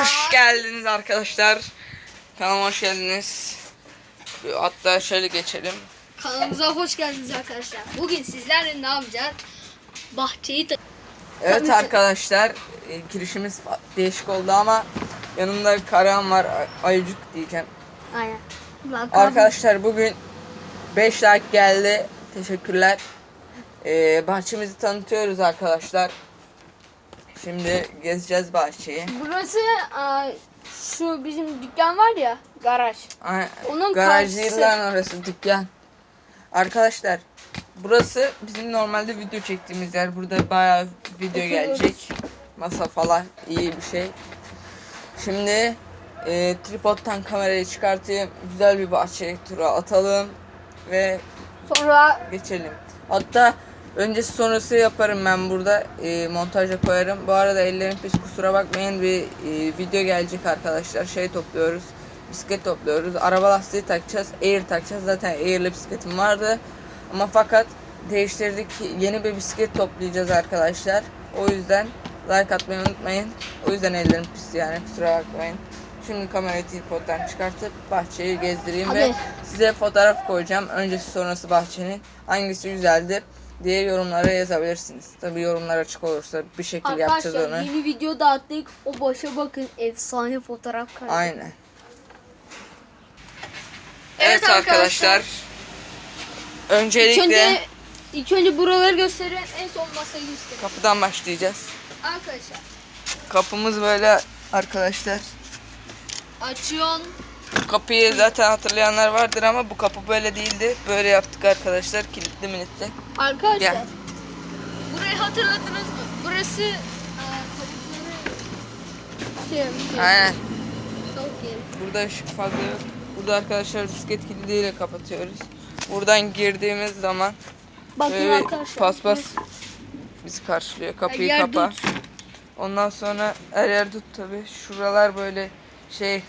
Hoş geldiniz arkadaşlar. Kanalıma hoş geldiniz. Hatta şöyle geçelim. Kanalımıza hoş geldiniz arkadaşlar. Bugün sizlerle ne yapacağız? Bahçeyi Evet arkadaşlar e, girişimiz değişik oldu ama yanımda Karahan var Ay- Ayıcık diyeceğim. Aynen. Lan Arkadaşlar bugün 5 like geldi. Teşekkürler. Ee, bahçemizi tanıtıyoruz arkadaşlar. Şimdi gezeceğiz bahçeyi. Burası aa, şu bizim dükkan var ya garaj. Ay- Onun Garaj karşısı. değil lan orası dükkan. Arkadaşlar burası bizim normalde video çektiğimiz yer. Burada bayağı video Oturuyoruz. gelecek. Masa falan iyi bir şey. Şimdi e, tripodtan kamerayı çıkartayım. Güzel bir bahçe turu atalım. Ve Sonra geçelim. Hatta öncesi sonrası yaparım ben burada. E, montaja koyarım. Bu arada ellerim pis kusura bakmayın. Bir e, video gelecek arkadaşlar. Şey topluyoruz. Bisiklet topluyoruz. Araba lastiği takacağız. Air takacağız. Zaten Air'li bisikletim vardı. Ama fakat değiştirdik. Yeni bir bisiklet toplayacağız arkadaşlar. O yüzden like atmayı unutmayın. O yüzden ellerim pis yani kusura bakmayın. Şimdi kamerayı tripoddan çıkartıp bahçeyi gezdireyim ve Hadi. size fotoğraf koyacağım. Öncesi sonrası bahçenin hangisi güzeldir diye yorumlara yazabilirsiniz. Tabii yorumlar açık olursa bir şekilde yapacağız arkadaşlar onu. yeni video da attık. O başa bakın efsane fotoğraf kaydı. Aynen. Evet Evet, arkadaşlar. İlk Öncelikle önce, ilk önce buraları gösterin en son masayı gösterin. kapıdan başlayacağız. Arkadaşlar Kapımız böyle arkadaşlar. açıyorsun. Kapıyı zaten hatırlayanlar vardır ama bu kapı böyle değildi. Böyle yaptık arkadaşlar. Kilitli militli. Arkadaşlar Gel. burayı hatırladınız mı? Burası aa, tavukları şey, şey, Aynen. Burada ışık fazla yok. Burada arkadaşlar bisiklet kilidiyle kapatıyoruz. Buradan girdiğimiz zaman Bakın böyle paspas bizi karşılıyor. Kapıyı yer kapa. tut. Ondan sonra her yer tut tabi. Şuralar böyle şey.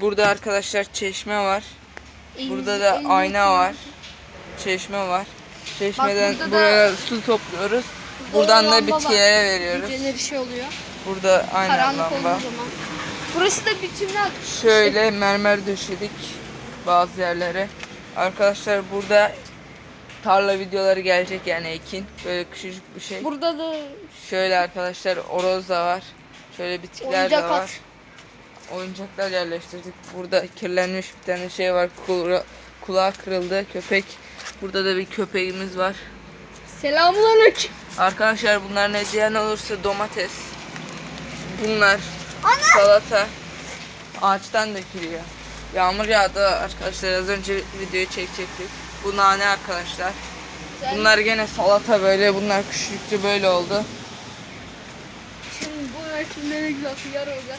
Burada arkadaşlar çeşme var. Burada da ayna var. Çeşme var. Çeşmeden burada da- buraya su topluyoruz. Buradan da lamba var. bitkilere veriyoruz. Geceleri şey oluyor. Burada aynen Karanlık olduğu lamba. zaman. Burası da biçimler. Şöyle mermer döşedik bazı yerlere. Arkadaşlar burada tarla videoları gelecek yani ekin. Böyle küçücük bir şey. Burada da Şöyle arkadaşlar oroz da var. Şöyle bitkiler oyuncak de var. at. Oyuncaklar yerleştirdik. Burada kirlenmiş bir tane şey var. Kula, kulağı kırıldı köpek. Burada da bir köpeğimiz var. Selamünaleyküm. Arkadaşlar bunlar ne diyen olursa domates. Bunlar salata. Ağaçtan dökülüyor. Yağmur yağdı arkadaşlar az önce videoyu çekecektik. Bu nane arkadaşlar. Bunlar gene salata böyle. Bunlar küçüktü böyle oldu. Şimdi bu ölçümde ne güzel yer olacak.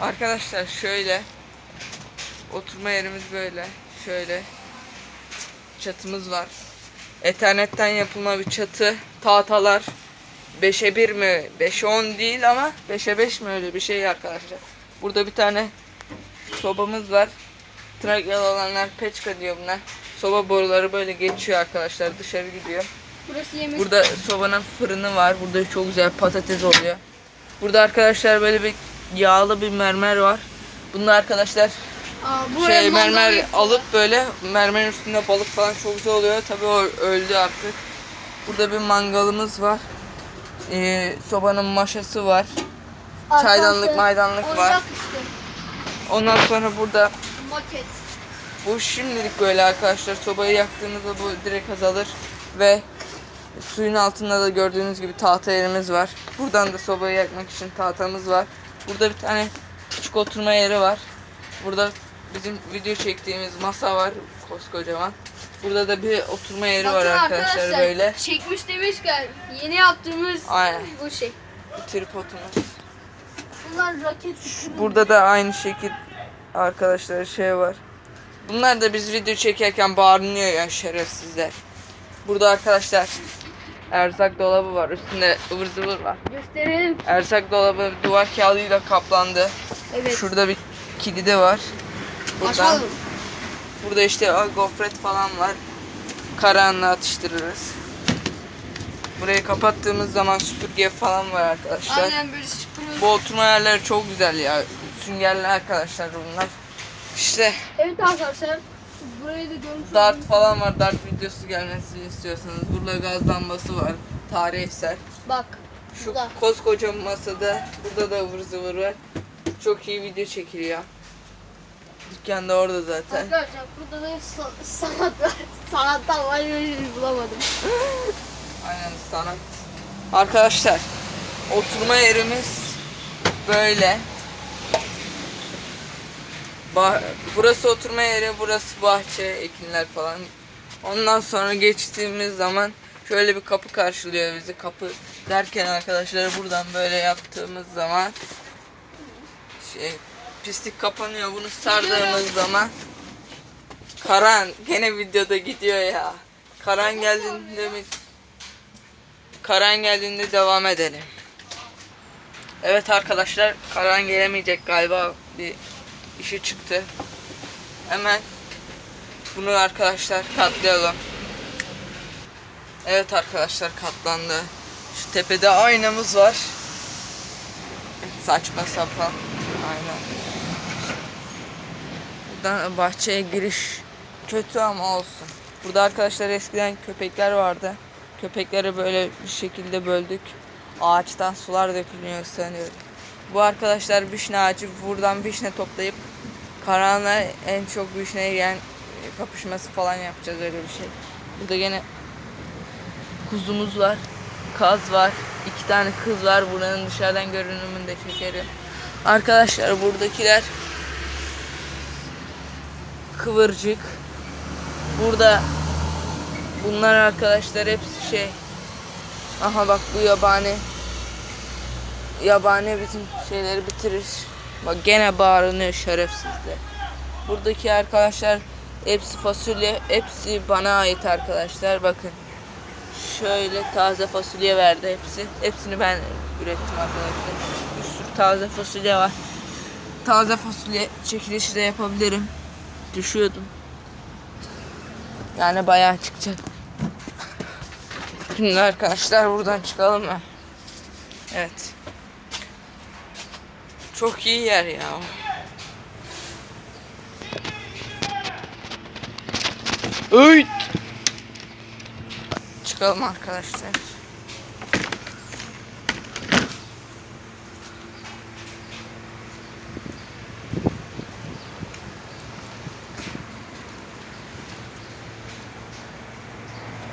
Arkadaşlar şöyle oturma yerimiz böyle. Şöyle çatımız var. Ethernetten yapılma bir çatı. Tahtalar 5'e 1 mi? 5'e 10 değil ama 5'e 5 mi öyle bir şey arkadaşlar. Burada bir tane sobamız var. Trakyalı olanlar peçka diyor bunlar. Soba boruları böyle geçiyor arkadaşlar dışarı gidiyor. Burası yemek. Burada sobanın fırını var. Burada çok güzel patates oluyor. Burada arkadaşlar böyle bir yağlı bir mermer var. Bunda arkadaşlar Aa, buraya şey mermer yapıyorlar. alıp böyle mermerin üstünde balık falan çok güzel oluyor. Tabii o öldü artık. Burada bir mangalımız var. Ee, sobanın maşası var. çaydanlık, Arkadaşlar, maydanlık var. işte. Ondan sonra burada Maket. bu şimdilik böyle arkadaşlar. Sobayı yaktığımızda bu direkt azalır ve suyun altında da gördüğünüz gibi tahta yerimiz var. Buradan da sobayı yakmak için tahtamız var. Burada bir tane küçük oturma yeri var. Burada bizim video çektiğimiz masa var koskocaman. Burada da bir oturma yeri var Bakın arkadaşlar, böyle. Çekmiş demişken yeni yaptığımız Aynen. bu şey. Bir tripodumuz. Bunlar raket. Burada da aynı şekil arkadaşlar şey var. Bunlar da biz video çekerken bağırınıyor ya şerefsizler. Burada arkadaşlar erzak dolabı var. Üstünde ıvır zıvır var. Gösterelim. Erzak dolabı duvar kağıdıyla kaplandı. Evet. Şurada bir kilidi var. Buradan, Açalım. burada işte gofret falan var. Karanlığa atıştırırız. Burayı kapattığımız zaman süpürge falan var arkadaşlar. Aynen böyle süpürüyoruz. Bu oturma yerleri çok güzel ya. Süngerli arkadaşlar bunlar. İşte Evet arkadaşlar. Burayı da görmüş dart oldunuz. falan var. Dart videosu gelmesini istiyorsanız. Burada gaz lambası var. Tarih eser. Bak. Şu Burada. koskoca masada burada da ıvır zıvır var. Çok iyi video çekiliyor. Dükkan da orada zaten. Arkadaşlar burada da sa- sanat var. Sanattan var bir şey bulamadım. Aynen sanat. Arkadaşlar oturma yerimiz böyle. Bah- burası oturma yeri, burası bahçe, ekinler falan. Ondan sonra geçtiğimiz zaman şöyle bir kapı karşılıyor bizi. Kapı derken arkadaşlar buradan böyle yaptığımız zaman şey pislik kapanıyor. Bunu sardığımız zaman Karan gene videoda gidiyor ya. Karan geldiğinde mi Karan geldiğinde devam edelim. Evet arkadaşlar Karan gelemeyecek galiba bir işi çıktı. Hemen bunu arkadaşlar katlayalım. Evet arkadaşlar katlandı. Şu tepede aynamız var. Saçma sapan. Aynen. Buradan bahçeye giriş kötü ama olsun. Burada arkadaşlar eskiden köpekler vardı. Köpekleri böyle bir şekilde böldük. Ağaçtan sular dökülüyor sanıyorum. Bu arkadaşlar vişne ağacı. Buradan vişne toplayıp karanlığa en çok vişne yiyen e, kapışması falan yapacağız öyle bir şey. Burada gene kuzumuz var. Kaz var. iki tane kız var. Buranın dışarıdan görünümünü de çekerim. Arkadaşlar buradakiler kıvırcık. Burada bunlar arkadaşlar hepsi şey. Aha bak bu yabani. Yabani bütün şeyleri bitirir. Bak gene bağırınıyor şerefsizler. Buradaki arkadaşlar hepsi fasulye. Hepsi bana ait arkadaşlar. Bakın. Şöyle taze fasulye verdi hepsi. Hepsini ben ürettim arkadaşlar. Bir sürü taze fasulye var. Taze fasulye çekilişi de yapabilirim. Düşüyordum. Yani bayağı çıkacak. Şimdi arkadaşlar buradan çıkalım mı? Evet. Çok iyi yer ya. Öy! Çıkalım arkadaşlar.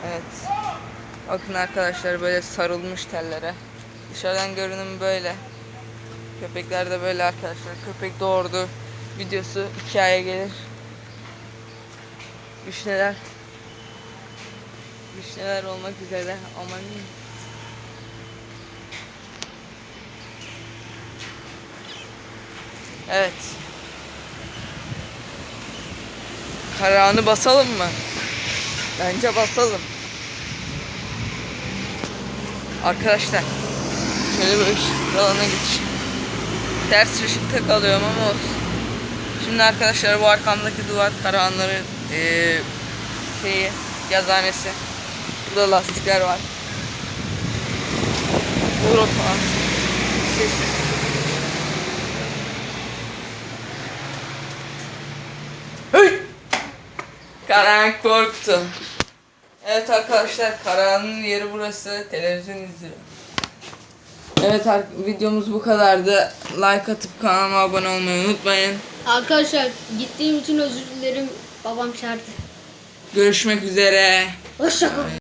Evet. Bakın arkadaşlar böyle sarılmış tellere. Dışarıdan görünüm böyle. Köpekler de böyle arkadaşlar. Köpek doğurdu. Videosu iki aya gelir. Vişneler. Vişneler olmak üzere. Aman Evet. Karağını basalım mı? Bence basalım. Arkadaşlar şöyle bir ışık alana geçeyim. Ters ışıkta kalıyorum ama olsun. Şimdi arkadaşlar bu arkamdaki duvar karahanların eee şeyi yazanesi. Burada lastikler var. Euro falan. Sessiz. Hey! Karan korktu. Evet arkadaşlar Karan'ın yeri burası. Televizyon izliyor. Evet videomuz bu kadardı. Like atıp kanalıma abone olmayı unutmayın. Arkadaşlar gittiğim için özür dilerim. Babam çağırdı. Görüşmek üzere. Hoşçakalın.